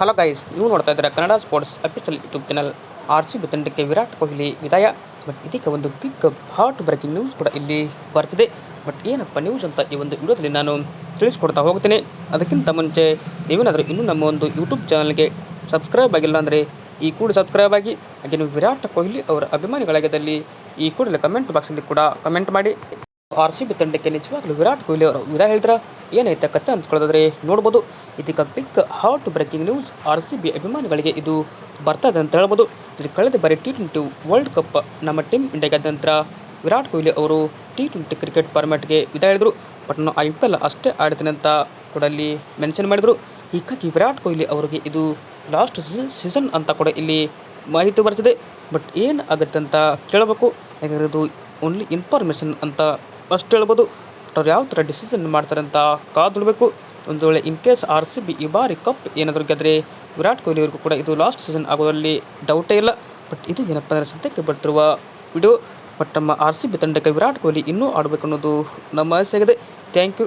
Hello guys ನೀವು ನೋಡ್ತಾ ಇದ್ದೀರಾ Kannada sports official YouTube channel R C B ತಂಡಕ್ಕೆ ವಿರಾಟ್ ಕೊಹ್ಲಿ ವಿದಾಯ. ಬಟ್ ಇದೀಗ ಒಂದು ಬಿಗ್ ಹಾಟ್ ಬ್ರೇಕಿಂಗ್ ನ್ಯೂಸ್ ಕೂಡ ಇಲ್ಲಿ ಬರ್ತಿದೆ. ಬಟ್ ಏನಪ್ಪ ನ್ಯೂಸ್ ಅಂತ ಈ ಒಂದು ವಿಡಿಯೋದಲ್ಲಿ ನಾನು ತಿಳಿಸ್ಕೊಡ್ತಾ ಹೋಗ್ತೀನಿ. ಅದಕ್ಕಿಂತ ಮುಂಚೆ ನೀವೇನಾದರೂ ಇನ್ನೂ ನಮ್ಮ ಒಂದು ಯೂಟ್ಯೂಬ್ ಚಾನಲ್ಗೆ ಸಬ್ಸ್ಕ್ರೈಬ್ ಆಗಿಲ್ಲ ಅಂದರೆ ಈ ಕೂಡ ಸಬ್ಸ್ಕ್ರೈಬ್ ಆಗಿ, ಹಾಗೆ ನೀವು ವಿರಾಟ್ ಕೊಹ್ಲಿ ಅವರ ಅಭಿಮಾನಿಗಳಾಗಿದ್ದಲ್ಲಿ ಈ ಕೂಡಲೇ ಕಮೆಂಟ್ ಬಾಕ್ಸಲ್ಲಿ ಕೂಡ ಕಮೆಂಟ್ ಮಾಡಿ. ಆರ್ ಸಿ ಬಿ ತಂಡಕ್ಕೆ ನಿಜವಾಗ್ಲೂ ವಿರಾಟ್ ಕೊಹ್ಲಿ ಅವರು ವಿರಾಟ್ ಹೇಳ್ತಾರೆ ಏನೈತೆ ಕತೆ ಅನ್ಸ್ಕೊಳ್ಳೋದಾದ್ರೆ ನೋಡ್ಬೋದು. ಇದೀಗ big hot breaking news R C B ಅಭಿಮಾನಿಗಳಿಗೆ ಇದು ಬರ್ತದೆ ಅಂತ ಹೇಳ್ಬೋದು. ಇಲ್ಲಿ ಕಳೆದ ಬಾರಿ ಟಿ ಟ್ವೆಂಟಿ ವರ್ಲ್ಡ್ ಕಪ್ ನಮ್ಮ ಟೀಮ್ ಇಂಡಿಯಾ ಗೆದ್ದ ನಂತರ ವಿರಾಟ್ ಕೊಹ್ಲಿ ಅವರು ಟಿ ಟ್ವೆಂಟಿ ಕ್ರಿಕೆಟ್ ಫಾರ್ಮ್ಯಾಟ್ಗೆ ವಿದಾಯ ಹೇಳಿದರು. ಬಟ್ ನಾನು ಐ ಪಿ ಎಲ್ ಅಷ್ಟೇ ಆಡ್ತೀನಿ ಅಂತ ಕೂಡ ಅಲ್ಲಿ ಮೆನ್ಷನ್ ಮಾಡಿದರು. ಹೀಗಾಗಿ ವಿರಾಟ್ ಕೊಹ್ಲಿ ಅವರಿಗೆ ಇದು ಲಾಸ್ಟ್ ಸೀಸನ್ ಅಂತ ಕೂಡ ಇಲ್ಲಿ ಮಾಹಿತಿ ಬರ್ತಿದೆ. ಬಟ್ ಏನು ಆಗುತ್ತೆ ಅಂತ ಕೇಳಬೇಕು. ಯಾಕಂದರೆ ಇದು ಓನ್ಲಿ ಇನ್ಫಾರ್ಮೇಷನ್ ಅಂತ ಅಷ್ಟು ಹೇಳ್ಬೋದು. ಅವ್ರು ಯಾವ ಥರ ಡಿಸಿಷನ್ ಮಾಡ್ತಾರೆ ಅಂತ ಕಾದುಳ್ಬೇಕು. ಒಂದು ವೇಳೆ in case R C B ಈ ಬಾರಿ ಕಪ್ ಏನಾದರೂ ಗೆದ್ದರೆ ವಿರಾಟ್ ಕೊಹ್ಲಿ ಅವ್ರಿಗೂ ಕೂಡ ಇದು ಲಾಸ್ಟ್ ಸೀಸನ್ ಆಗೋದರಲ್ಲಿ ಡೌಟೇ ಇಲ್ಲ. ಬಟ್ ಇದು ಏನಪ್ಪ ಅಂದರೆ ಸದ್ಯಕ್ಕೆ ಬರ್ತಿರುವ ವಿಡಿಯೋ ಬಟ್ ನಮ್ಮ ಆರ್ ಸಿ ಬಿ ತಂಡಕ್ಕೆ ವಿರಾಟ್ ಕೊಹ್ಲಿ ಇನ್ನೂ ಆಡಬೇಕು ಅನ್ನೋದು ನಮ್ಮ ಆಸೆ ಆಗಿದೆ. Thank you